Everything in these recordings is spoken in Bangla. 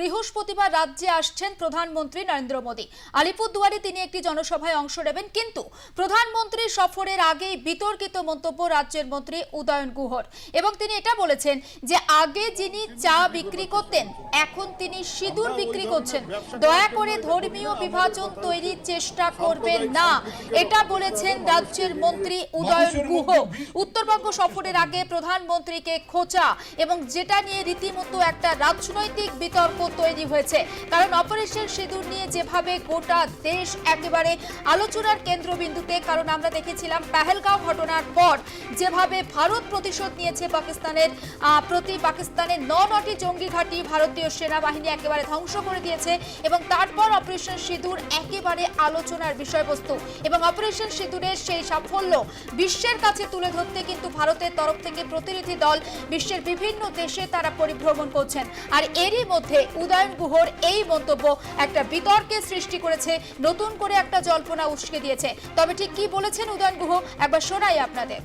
বৃহস্পতিবার রাজ্যে আসছেন প্রধানমন্ত্রী নরেন্দ্র মোদী। আলিপুরদুয়ারে তিনি একটি জনসভায় অংশ নেবেন, কিন্তু প্রধানমন্ত্রী সফরের আগেই বিতর্কিত মন্তব্য রাজ্যের মন্ত্রী উদয়ন গুহর এবং তিনি এটা বলেছেন যে আগে যিনি চা বিক্রি করতেন, এখন তিনি সিঁদুর বিক্রি করছেন। দয়া করে ধর্মীয় বিভাজন তৈরির চেষ্টা করবেন না, এটা বলেছেন রাজ্যের মন্ত্রী উদয়ন গুহ। উত্তরবঙ্গ সফরের আগে প্রধানমন্ত্রীকে খোঁচা এবং যেটা নিয়ে রীতিমতো একটা রাজনৈতিক বিতর্ক তৈরি হয়েছে। কারণ অপারেশন সিঁদুর নিয়ে যেভাবে গোটা দেশ একেবারে আলোচনার কেন্দ্রবিন্দুতে, কারণ আমরা দেখেছিলাম পেহেলগাঁও ঘটনার পর যেভাবে ভারত প্রতিশোধ নিয়েছে পাকিস্তানের প্রতি পাকিস্তানের ন নটি জঙ্গি ঘাঁটি ভারতীয় সেনাবাহিনী একেবারে ধ্বংস করে দিয়েছে এবং তারপর অপারেশন সিঁদুর একেবারে আলোচনার বিষয়বস্তু। এবং অপারেশন সিঁদুরের সেই সাফল্য বিশ্বের কাছে তুলে ধরতে কিন্তু ভারতের তরফ থেকে প্রতিনিধি দল বিশ্বের বিভিন্ন দেশে তারা পরিভ্রমণ করছেন। আর এরই মধ্যে উদয়ন গুহর এই মন্তব্য একটা বিতর্কের সৃষ্টি করেছে, নতুন করে একটা জল্পনা উস্কে দিয়েছে। তবে ঠিক কি বলেছেন উদয়ন গুহ? একবার শোনাই আপনাদের।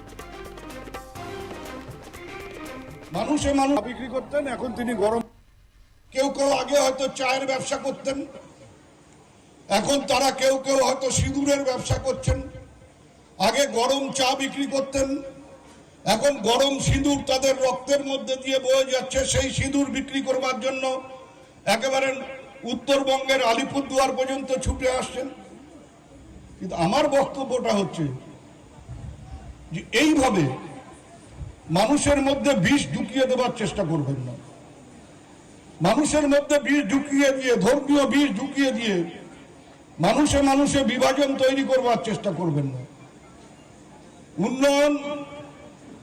মানুষে মানুষ বিক্রি করতেন, এখন তিনি গরম। কেউ কেউ আগে হয়তো চায়ের ব্যবসা করতেন, এখন তারা কেউ কেউ হয়তো সিঁদুরের ব্যবসা করছেন। আগে গরম চা বিক্রি করতেন, এখন গরম সিঁদুর তাদের রক্তের মধ্যে দিয়ে বয়ে যাচ্ছে। সেই সিঁদুর বিক্রি করবার জন্য একেবারে উত্তরবঙ্গের আলিপুরদুয়ার পর্যন্ত ছুটে আসছেন। কিন্তু আমার বক্তব্যটা হচ্ছে যে এইভাবে মানুষের মধ্যে বিষ ঢুকিয়ে দেওয়ার চেষ্টা করবেন না। মানুষের মধ্যে বিষ ঢুকিয়ে দিয়ে, ধর্মীয় বিষ ঢুকিয়ে দিয়ে মানুষে মানুষে বিভাজন তৈরি করবার চেষ্টা করবেন না। উন্নয়ন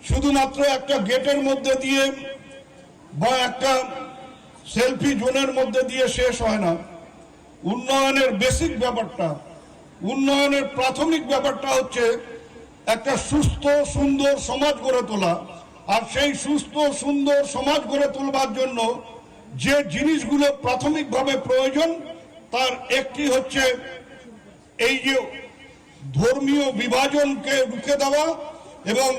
শুধুমাত্র একটা গেটের মধ্যে দিয়ে বা একটা সেলফি জোনের মধ্যে দিয়ে শেষ হয় না। উন্নয়নের বেসিক ব্যাপারটা, উন্নয়নের প্রাথমিক ব্যাপারটা হচ্ছে একটা সুস্থ, সুন্দর সমাজ গড়ে তোলা। আর সেই সুস্থ, সুন্দর সমাজ গড়ে তোলবার জন্য যে জিনিসগুলো প্রাথমিকভাবে প্রয়োজন, তার একটি হচ্ছে এই যে ধর্মীয় বিভাজনকে রুখে দেওয়া এবং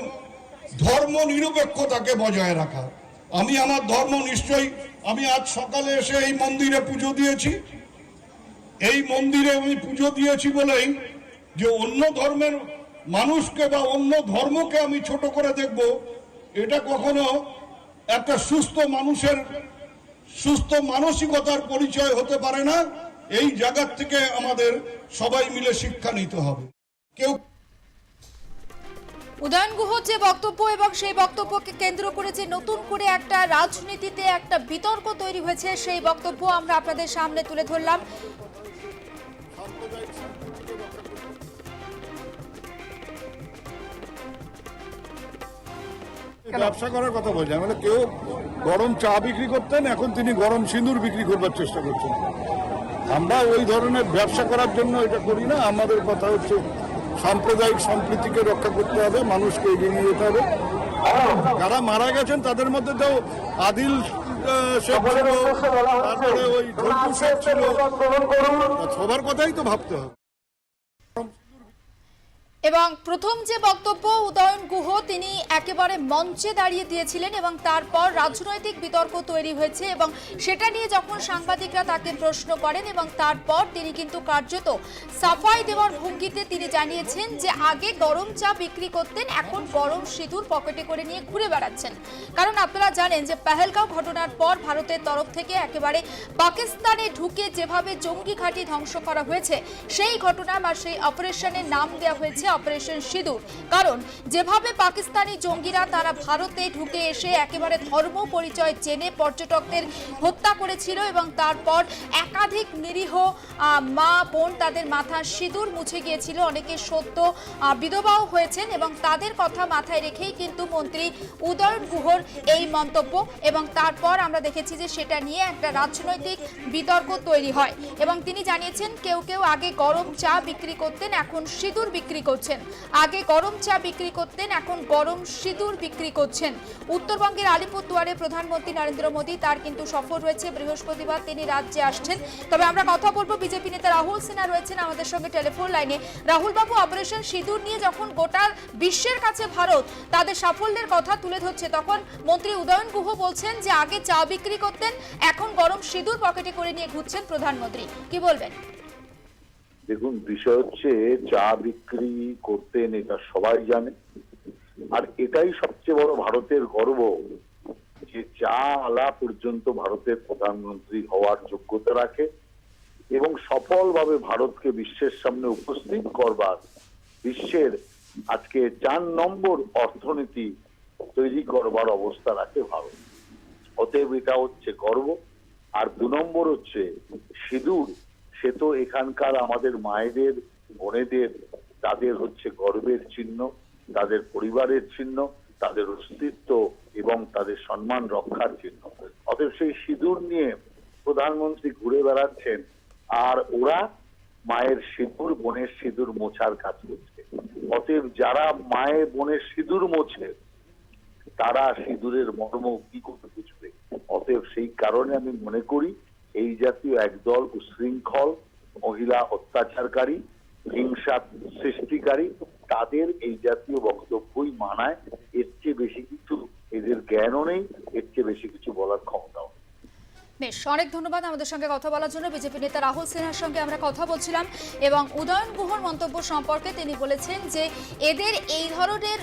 ধর্ম নিরপেক্ষতাকে বজায় রাখা। আমি আমার ধর্ম নিশ্চয়ই, আমি আজ সকালে এসে এই মন্দিরে পুজো দিয়েছি। এই মন্দিরে আমি পুজো দিয়েছি বলেই যে অন্য ধর্মের মানুষকে বা অন্য ধর্মকে আমি ছোট করে দেখব, এটা কখনো একটা সুস্থ মানুষের, সুস্থ মানসিকতার পরিচয় হতে পারে না। এই জায়গার থেকে আমাদের সবাই মিলে শিক্ষা নিতে হবে। কেউ উদয়ন গুহর যে বক্তব্য এবং সেই বক্তব্যকে কেন্দ্র করে যে নতুন করে একটা রাজনীতিতে একটা বিতর্ক তৈরি হয়েছে, সেই বক্তব্য আমরা আপনাদের সামনে তুলে ধরলাম। ব্যবসা করার কথা বলছেন মানে কেউ গরম চা বিক্রি করতেন, এখন তিনি গরম সিঁদুর বিক্রি করবার চেষ্টা করছেন। আমরা ওই ধরনের ব্যবসা করার জন্য এটা করি না, আমাদের কথা হচ্ছে সাম্প্রদায়িক সম্প্রীতিকে রক্ষা করতে হবে মানুষকে এগিয়ে নিয়ে যেতে হবে। যারা মারা গেছেন তাদের মধ্যে তো আদিল শেখ ছিল তারপরে ওই ছিল। সবার কথাই তো ভাবতে হবে। এবং প্রথম যে বক্তব্য, উদয়ন গুহ, তিনি একেবারে মঞ্চে দাঁড়িয়ে দিয়েছিলেন এবং তারপর রাজনৈতিক বিতর্ক তৈরি হয়েছে এবং সেটা নিয়ে যখন সাংবাদিকরা তাকে প্রশ্ন করেন এবং তারপর তিনি কিন্তু কার্যত সাফাই দেওয়ার ভঙ্গিতে তিনি জানিয়েছেন যে আগে গরম চা বিক্রি করতেন, এখন গরম সিঁদুর পকেটে করে নিয়ে ঘুরে বেড়াচ্ছেন। কারণ আপনারা জানেন যে পেহেলগাঁও ঘটনার পর ভারতের তরফ থেকে একেবারে পাকিস্তানে ঢুকে যেভাবে জঙ্গি ঘাঁটি ধ্বংস করা হয়েছে, সেই ঘটনা বা সেই অপারেশনের নাম দেওয়া হয়েছে অপারেশন সিঁদুর। কারণ, যেভাবে পাকিস্তানি জঙ্গিরা তারা ভারতে ঢুকে এসে একেবারে ধর্ম পরিচয় জেনে পর্যটকদের হত্যা করেছিল এবং তারপর একাধিক নিরীহ মা, বোন তাদের মাথা সিঁদুর মুছে গিয়েছিল। অনেকে সত্য বিধবাও হয়েছেন এবং তাদের কথা মাথায় রেখেই কিন্তু মন্ত্রী উদয়ন গুহর এই মন্তব্য এবং তারপর আমরা দেখেছি যে সেটা নিয়ে একটা রাজনৈতিক বিতর্ক তৈরি হয়। এবং তিনি জানিয়েছেন, কেউ কেউ আগে গরম চা বিক্রি করতেন, এখন সিঁদুর বিক্রি করছেন। করছেন। আগে গরম চা বিক্রি করতেন, এখন গরম সিঁদুর বিক্রি করছেন। উত্তরবঙ্গের আলিপুরদুয়ারে প্রধানমন্ত্রী নরেন্দ্র মোদী, তার কিন্তু সফর রয়েছে। বৃহস্পতিবার তিনি রাজ্যে আসছেন। তবে আমরা কথা বলব বিজেপি নেতা রাহুল সিনহা রয়েছেন আমাদের সঙ্গে টেলিফোন লাইনে। রাহুল বাবু অপারেশন সিঁদুর নিয়ে যখন গোটা বিশ্বের কাছে ভারত তাদের সাফল্যের কথা তুলে ধরছে, তখন মন্ত্রী উদয়ন গুহ বলছেন যে, আগে চা বিক্রি করতেন, এখন গরম সিঁদুর পকেটে করে নিয়ে ঘুরছেন প্রধানমন্ত্রী। কি বলবেন? দেখুন, বিষয় হচ্ছে চা বিক্রি করতেন এটা সবাই জানে। আর এটাই সবচেয়ে বড় ভারতের গর্ব যে চা আলা পর্যন্ত ভারতের প্রধানমন্ত্রী হওয়ার যোগ্যতা রাখে এবং সফলভাবে ভারতকে বিশ্বের সামনে উপস্থিত করবার বিশ্বের আজকে চার নম্বর অর্থনীতি তৈরি করবার অবস্থা রাখে ভারত। অতএব এটা হচ্ছে গর্ব। আর দু নম্বর হচ্ছে সিঁদুর। সে তো এখানকার আমাদের মায়েদের, বোনেদের, তাদের হচ্ছে গর্বের চিহ্ন, তাদের পরিবারের চিহ্ন, তাদের অস্তিত্ব এবং তাদের সম্মান রক্ষার চিহ্ন। অতএব সেই সিঁদুর নিয়ে প্রধানমন্ত্রী ঘুরে বেড়াচ্ছেন, আর ওরা মায়ের সিঁদুর, বোনের সিঁদুর মোছার কাজ করছে। অতএব যারা মায়ের বোনের সিঁদুর মোছে, তারা সিঁদুরের মর্ম কি করে বুঝবে? অতএব সেই কারণে আমি মনে করি এই জাতীয় একদল উশৃঙ্খল, মহিলা অত্যাচারকারী, হিংসা সৃষ্টিকারী, তাদের এই জাতীয় বক্তব্যই মানায় এর চেয়ে বেশি কিছু এদের জ্ঞানও নেই, এর চেয়ে বেশি কিছু বলার ক্ষমতাও নেই। বেশ, অনেক ধন্যবাদ আমাদের সঙ্গে কথা বলার জন্য। বিজেপি নেতা রাহুল সিনহার সঙ্গে আমরা কথা বলছিলাম এবং উদয়ন গুহর মন্তব্য সম্পর্কে তিনি বলেছেন যে এদের এই ধরনের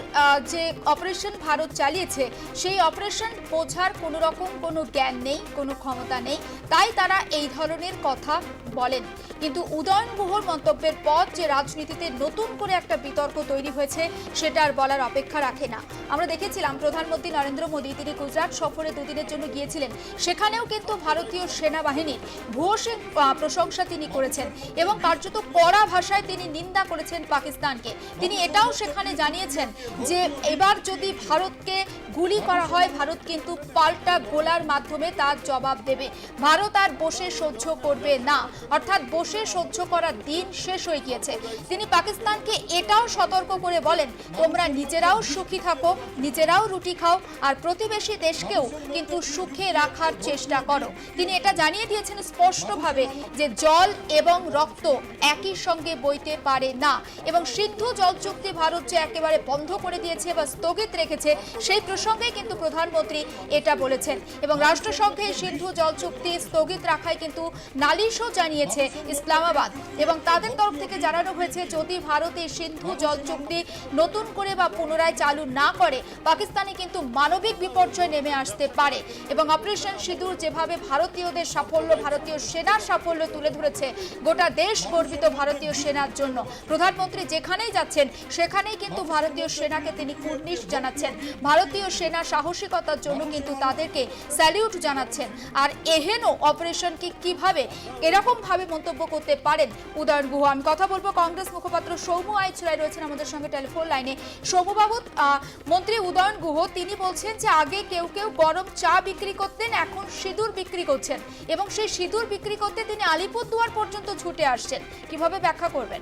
যে অপারেশন ভারত চালিয়েছে, সেই অপারেশন বোঝার কোনো রকম কোনো জ্ঞান নেই, কোনো ক্ষমতা নেই। তাই তারা এই ধরনের কথা বলেন। কিন্তু উদয়ন গুহর মন্তব্যের পর যে রাজনীতিতে নতুন করে একটা বিতর্ক তৈরি হয়েছে, সেটা আর বলার অপেক্ষা রাখে না। আমরা দেখেছিলাম প্রধানমন্ত্রী নরেন্দ্র মোদী, তিনি গুজরাট সফরে দুদিনের জন্য গিয়েছিলেন। সেখানেও কিন্তু ভারতীয় সেনাবাহিনীর ভূয়সী প্রশংসা তিনি করেছেন এবং কার্যত কড়া ভাষায় তিনি নিন্দা করেছেন পাকিস্তানকে। তিনি এটাও সেখানে জানিয়েছেন যে, এবার যদি ভারতকে গুলি করা হয়, ভারত কিন্তু পাল্টা গোলার মাধ্যমে তার জবাব দেবে। ভারত আর বসে সহ্য করবে না। অর্থাৎ বসে সহ্য করার দিন শেষ হয়ে গিয়েছে। তিনি পাকিস্তানকে এটাও সতর্ক করে বলেন, তোমরা নিজেরাও সুখী থাকো, নিজেরাও রুটি খাও, আর প্রতিবেশী দেশকেও কিন্তু সুখে রাখার চেষ্টা করো। তিনি এটা জানিয়ে দিয়েছেন স্পষ্টভাবে যে জল এবং রক্ত একই সঙ্গে বইতে পারে না এবং সিন্ধু জল চুক্তি ভারত যে একেবারে বন্ধ করে দিয়েছে বা স্থগিত রেখেছে, সেই প্রসঙ্গে কিন্তু প্রধানমন্ত্রী এটা বলেছেন। এবং রাষ্ট্রসংঘে সিন্ধু জল চুক্তি স্থগিত রাখায় কিন্তু নালিশও জানিয়েছে ইসলামাবাদ। এবং তাদের তরফ থেকে জানানো হয়েছে, যদি ভারত এই সিন্ধু জল চুক্তি নতুন করে বা পুনরায় চালু না করে, পাকিস্তানে কিন্তু মানবিক বিপর্যয় নেমে আসতে পারে। এবং অপারেশন সিঁদুর যেভাবে ভারতীয়দের সাফল্য ভারতীয় সেনার সাফল্য তুলে ধরেছে গোটা দেশ গর্বিত ভারতীয় সেনার জন্য। প্রধানমন্ত্রী যেখানেই যাচ্ছেন সেখানেই কিন্তু ভারতীয় সেনাকে তিনি কুর্নিশ জানাচ্ছেন। ভারতীয় সেনা সাহসিকতার জন্য কিন্তু তাদেরকে স্যালিউট জানাচ্ছেন। আর এহেন অপারেশনকে কীভাবে এরকম ভাবে মন্তব্য করতে পারেন উদয়ন গুহ? আমি কথা বলব কংগ্রেস মুখপাত্র সৌম্য আইচুরাই রয়েছেন আমাদের সঙ্গে টেলিফোন লাইনে। সৌম্যবাবু আহ, মন্ত্রী উদয়ন গুহ তিনি বলছেন যে আগে কেউ কেউ গরম চা বিক্রি করতেন এখন সিঁদুর বিক্রি করছেন এবং সেই সিঁদুর বিক্রি করতে তিনি আলিপুরদুয়ার পর্যন্ত ছুটে আসছেন। কীভাবে ব্যাখ্যা করবেন?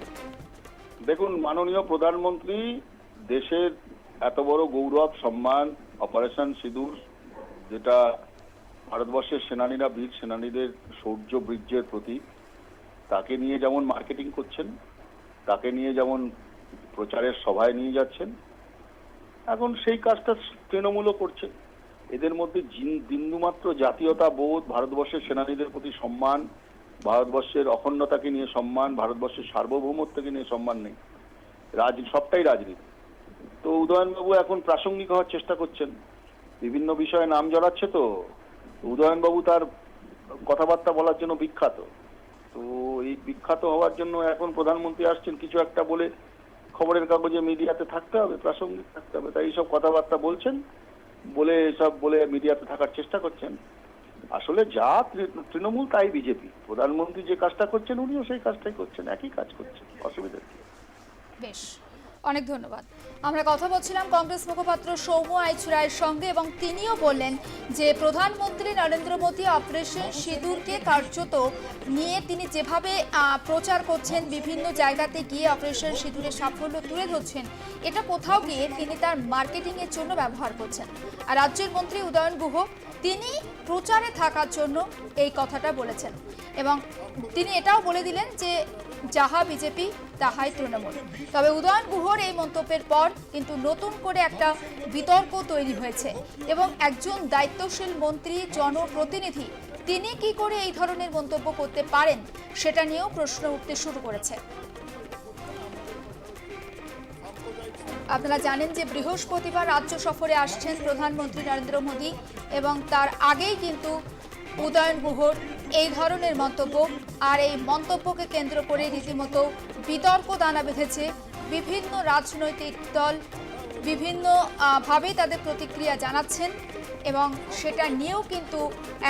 দেখুন, মাননীয় প্রধানমন্ত্রী, দেশের এত বড় গৌরব, সম্মান, অপারেশন সিঁদুর, যেটা ভারতবর্ষের সেনানীরা, বীর সেনানীদের শৌর্য বীর্যের প্রতি তাকে নিয়ে যেমন মার্কেটিং করছেন, তাকে নিয়ে যেমন প্রচারের সভায় নিয়ে যাচ্ছেন, এখন সেই কাজটা তৃণমূলও করছে। এদের মধ্যে বিন্দুমাত্র জাতীয়তা বোধ, ভারতবর্ষের সেনানীদের প্রতি সম্মান, ভারতবর্ষের অখণ্ডতাকে নিয়ে সম্মান, ভারতবর্ষের সার্বভৌমত্বকে নিয়ে সম্মান নেই। রাজ সবটাই রাজনীতি। তো উদয়নবাবু এখন প্রাসঙ্গিক হওয়ার চেষ্টা করছেন। বিভিন্ন বিষয়ে নাম জড়াচ্ছে তো উদয়নবাবু তার কথাবার্তা বলার জন্য বিখ্যাত। তো এই বিখ্যাত হওয়ার জন্য এখন প্রধানমন্ত্রী আসছেন কিছু একটা বলে খবরের কাগজে মিডিয়াতে থাকতে হবে, প্রাসঙ্গিক থাকতে হবে। তাই এইসব কথাবার্তা বলছেন। বলে সব বলে মিডিয়াতে থাকার চেষ্টা করছেন। আসলে যা তৃণমূল তাই বিজেপি। প্রধানমন্ত্রী যে কাজটা করছেন, উনিও সেই কাজটাই করছেন, একই কাজ করছেন। অসুবিধা কি? বেশ। অনেক ধন্যবাদ। আমরা কথা বলছিলাম কংগ্রেস মুখপাত্র সৌম্য আইচুরায়ের সঙ্গে এবং তিনিও বললেন যে প্রধানমন্ত্রী নরেন্দ্র মোদী অপারেশন সিঁদুরকে কার্যত নিয়ে তিনি যেভাবে প্রচার করছেন, বিভিন্ন জায়গাতে গিয়ে অপারেশন সিঁদুরের সাফল্য তুলে ধরছেন, এটা কোথাও গিয়ে তিনি তার মার্কেটিংয়ের জন্য ব্যবহার করছেন। আর রাজ্যের মন্ত্রী উদয়ন গুহ তিনি প্রচারে থাকার জন্য এই কথাটা বলেছেন। এবং তিনি এটাও বলে দিলেন যে, যাহা বিজেপি, তাহাই তৃণমূল। তবে উদয়ন গুহর এই মন্তব্যের পর কিন্তু নতুন করে একটা বিতর্ক তৈরি হয়েছে এবং একজন দায়িত্বশীল মন্ত্রী, জনপ্রতিনিধি, তিনি কি করে এই ধরনের মন্তব্য করতে পারেন, সেটা নিয়েও প্রশ্ন উঠতে শুরু করেছে। আপনারা জানেন যে বৃহস্পতিবার রাজ্য সফরে আসছেন প্রধানমন্ত্রী নরেন্দ্র মোদী এবং তার আগেই কিন্তু উদয়ন গুহর এই ধরনের মন্তব্য আর এই মন্তব্যকে কেন্দ্র করে রীতিমতো বিতর্ক দানা বেঁধেছে বিভিন্ন রাজনৈতিক দল বিভিন্ন আহ, ভাবে তাদের প্রতিক্রিয়া জানাচ্ছেন। এবং সেটা নিয়েও কিন্তু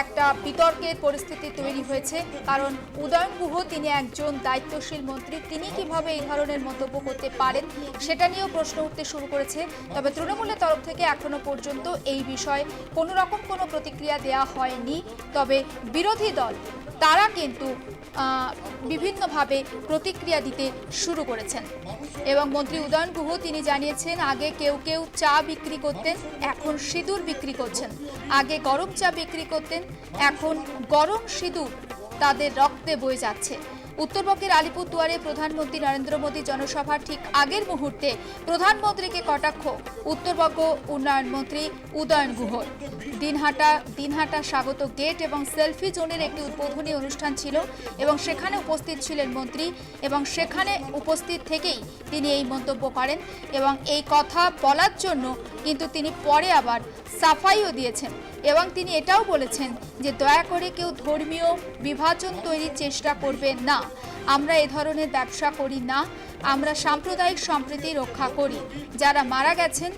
একটা বিতর্কের পরিস্থিতি তৈরি হয়েছে। কারণ উদয়ন গুহ তিনি একজন দায়িত্বশীল মন্ত্রী। তিনি কীভাবে এই ধরনের মন্তব্য করতে পারেন সেটা নিয়েও প্রশ্ন উঠতে শুরু করেছে। তবে তৃণমূলের তরফ থেকে এখনও পর্যন্ত এই বিষয়ে কোনো রকম কোনো প্রতিক্রিয়া দেওয়া হয়নি। তবে বিরোধী দল, তারা কিন্তু বিভিন্নভাবে প্রতিক্রিয়া দিতে শুরু করেছেন। এবং মন্ত্রী উদয়ন গুহ তিনি জানিয়েছেন, আগে কেউ কেউ চা বিক্রি করতেন, এখন সিঁদুর বিক্রি করছেন। আগে গরম চা বিক্রি করতেন এখন গরম সিঁদুর তাদের রক্তে বয়ে যাচ্ছে। উত্তরবঙ্গের আলিপুরদুয়ারে প্রধানমন্ত্রী নরেন্দ্র মোদী জনসভার ঠিক আগের মুহূর্তে প্রধানমন্ত্রীকে কটাক্ষ। উত্তরবঙ্গ উন্নয়ন মন্ত্রী উদয়ন গুহর। দিনহাটা দিনহাটা স্বাগত গেট এবং সেলফি জোনের একটি উদ্বোধনী অনুষ্ঠান ছিল এবং সেখানে উপস্থিত ছিলেন মন্ত্রী এবং সেখানে উপস্থিত থেকেই তিনি এই মন্তব্য করেন এবং এই কথা বলার জন্য কিন্তু তিনি পরে আবার সাফাইও দিয়েছেন। এবং তিনি এটাও বলেছেন যে দয়া করে কেউ ধর্মীয় বিভাজন তৈরির চেষ্টা করবেন না। আমরা এ ধরনের ব্যবসা করি না। আমরা সাম্প্রদায়িক সম্প্রীতি রক্ষা করি। যারা মারা গেছেন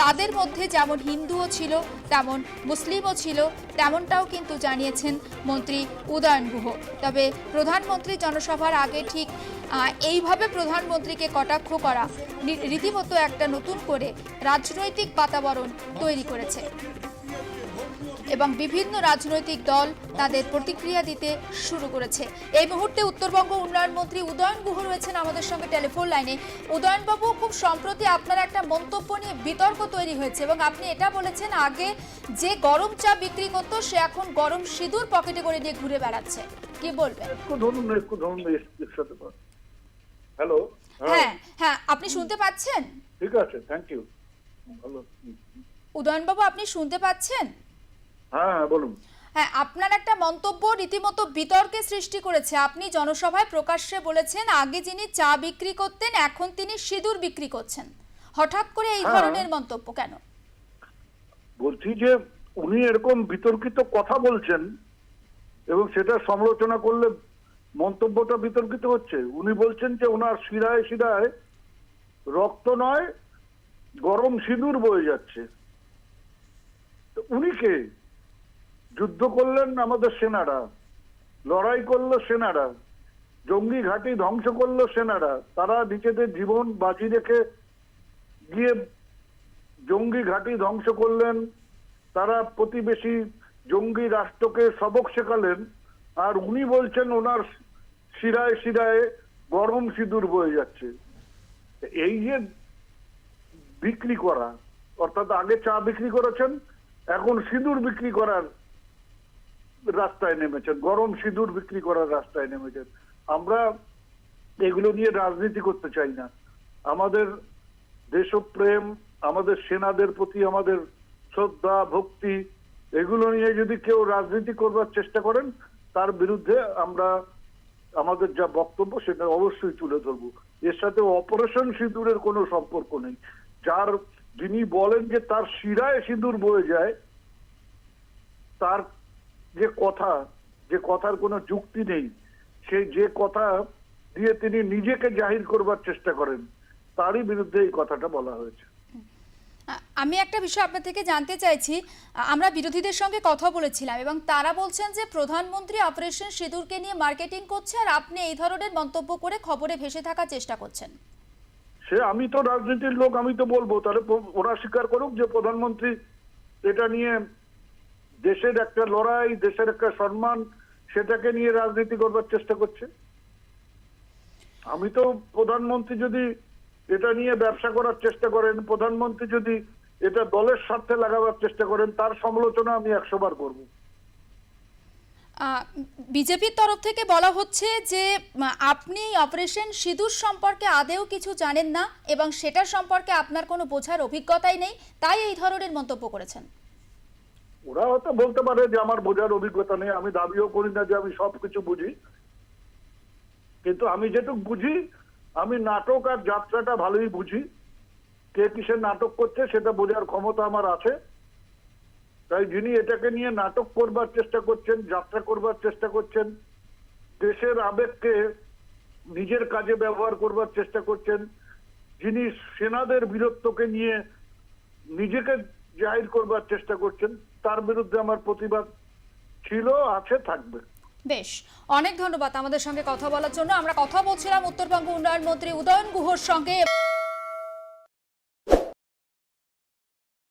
তাদের মধ্যে যেমন হিন্দুও ছিল, তেমন মুসলিমও ছিল, তেমনটাও কিন্তু জানিয়েছেন মন্ত্রী উদয়ন গুহ। তবে প্রধানমন্ত্রী জনসভার আগে ঠিক এইভাবে প্রধানমন্ত্রীকে কটাক্ষ করা রীতিমতো একটা নতুন করে রাজনৈতিক বাতাবরণ তৈরি করেছে। এবং বিভিন্ন রাজনৈতিক দল তাদের প্রতিক্রিয়া দিতে শুরু করেছে। এই মুহূর্তে উত্তরবঙ্গ উন্নয়ন মন্ত্রী উদয়ন গুহ রয়েছেন আমাদের সঙ্গে টেলিফোন লাইনে। উদয়নবাবু খুব সম্প্রতি আপনার একটা মন্তব্য নিয়ে বিতর্ক তৈরি হয়েছে এবং আপনি এটা বলেছেন আগে যে গরম চা বিক্রি করতো সে এখন গরম সিঁদুর পকেটে করে নিয়ে ঘুরে বেড়াচ্ছে। কি বলবেন? হ্যালো হ্যাঁ। হ্যাঁ আপনি শুনতে পাচ্ছেন? ঠিক আছে থ্যাংক ইউ উদয়নবাবু আপনি শুনতে পাচ্ছেন? হ্যাঁ হ্যাঁ বলুন। হ্যাঁ আপনার একটা মন্তব্য রীতিমতো বিতর্কের সৃষ্টি করেছে। আপনি জনসভায় প্রকাশ্যে বলেছেন আগে যিনি চা বিক্রি করতেন এখন তিনি সিঁদুর বিক্রি করছেন। হঠাৎ করে এই হ্যাঁ। ধরনের মন্তব্য কেন? বলছি যে উনি এরকম বিতর্কিত কথা বলছেন এবং সেটা সমালোচনা করলে মন্তব্যটা বিতর্কিত হচ্ছে। উনি বলছেন যে ওনার শিরায় শিরায় রক্ত নয় গরম সিঁদুর বয়ে যাচ্ছে। তো উনি কে? যুদ্ধ করলেন আমাদের সেনারা, লড়াই করল সেনারা, জঙ্গি ঘাঁটি ধ্বংস করল সেনারা, তারা নিজেদের জীবন বাজি রেখে গিয়ে জঙ্গি ঘাঁটি ধ্বংস করলেন, তারা প্রতিবেশী জঙ্গি রাষ্ট্রকে সবক শেখালেন, আর উনি বলছেন ওনার শিরায় শিরায় গরম সিঁদুর বয়ে যাচ্ছে। এই যে বিক্রি করা, অর্থাৎ আগে চা বিক্রি করেছেন, এখন সিঁদুর বিক্রি করার রাস্তায় নেমেছেন, গরম সিঁদুর বিক্রি করার রাস্তায় নেমেছেন। আমরা এগুলো নিয়ে রাজনীতি করতে চাই না। আমাদের দেশপ্রেম, আমাদের সেনাদের প্রতি আমাদের শ্রদ্ধা, ভক্তি, এগুলো নিয়ে যদি কেউ রাজনীতি করবার চেষ্টা করেন, তার বিরুদ্ধে আমরা আমাদের যা বক্তব্য সেটা অবশ্যই তুলে ধরবো। এর সাথে অপারেশন সিঁদুরের কোনো সম্পর্ক নেই। যার যিনি বলেন যে তার শিরায় সিঁদুর বয়ে যায়, তার যে কথা যে কথার কোনো যুক্তি নেই সেই যে কথা দিয়ে তিনি নিজেকে জাহির করবার চেষ্টা করেন তারই বিরুদ্ধে এই কথাটা বলা হয়েছে। আমি একটা বিষয় আপনার থেকে জানতে চাইছি। আমরা বিরোধীদের সঙ্গে কথা বলেছিলাম এবং তারা বলছেন যে প্রধানমন্ত্রী অপারেশন সিঁদুরকে নিয়ে মার্কেটিং করছে আর আপনি এই ধরনের মন্তব্য করে খবরে ভেসে থাকার চেষ্টা করছেন। সে আমি তো রাজনীতির লোক আমি তো বলব তাহলে ওরা স্বীকার করুক যে প্রধানমন্ত্রী এটা নিয়ে দেশের একটা লড়াই, দেশের একটা সম্মান, সেটাকে নিয়ে রাজনীতি করবার চেষ্টা করছে। আমি তো প্রধানমন্ত্রী যদি এটা নিয়ে ব্যবসা করার চেষ্টা করেন, প্রধানমন্ত্রী যদি এটা দলের স্বার্থে লাগাবার চেষ্টা করেন, তার সমালোচনা আমি একশো বার করব বিজেপির তরফ থেকে বলা হচ্ছে যে আপনি অপারেশন সিঁদুর সম্পর্কে আদেও কিছু জানেন না এবং সেটার সম্পর্কে আপনার কোনো বোঝার অভিজ্ঞতাই নেই, তাই এই ধরনের মন্তব্য করেছেন। ওরা হয়তো বলতে পারে যে আমার বোঝার অভিজ্ঞতা নেই, আমি দাবিও করি না যে আমি সবকিছু বুঝি। কিন্তু আমি যেটুকু বুঝি, আমি নাটক আর যাত্রাটা ভালোই বুঝি। কে কিসের নাটক করছে সেটা বোঝার ক্ষমতা আমার আছে। তাই যিনি এটাকে নিয়ে নাটক করবার চেষ্টা করছেন, যাত্রা করবার চেষ্টা করছেন, দেশের আবেগকে নিজের কাজে ব্যবহার করবার চেষ্টা করছেন, যিনি সেনাদের বীরত্বকে নিয়ে নিজেকে জাহির করবার চেষ্টা করছেন তার বিরুদ্ধে আমার প্রতিবাদ ছিল, আছে, থাকবে। বেশ, অনেক ধন্যবাদ আমাদের সঙ্গে কথা বলার জন্য। আমরা কথা বলছিলাম উত্তরবঙ্গ উন্নয়ন মন্ত্রী উদয়ন গুহর সঙ্গে।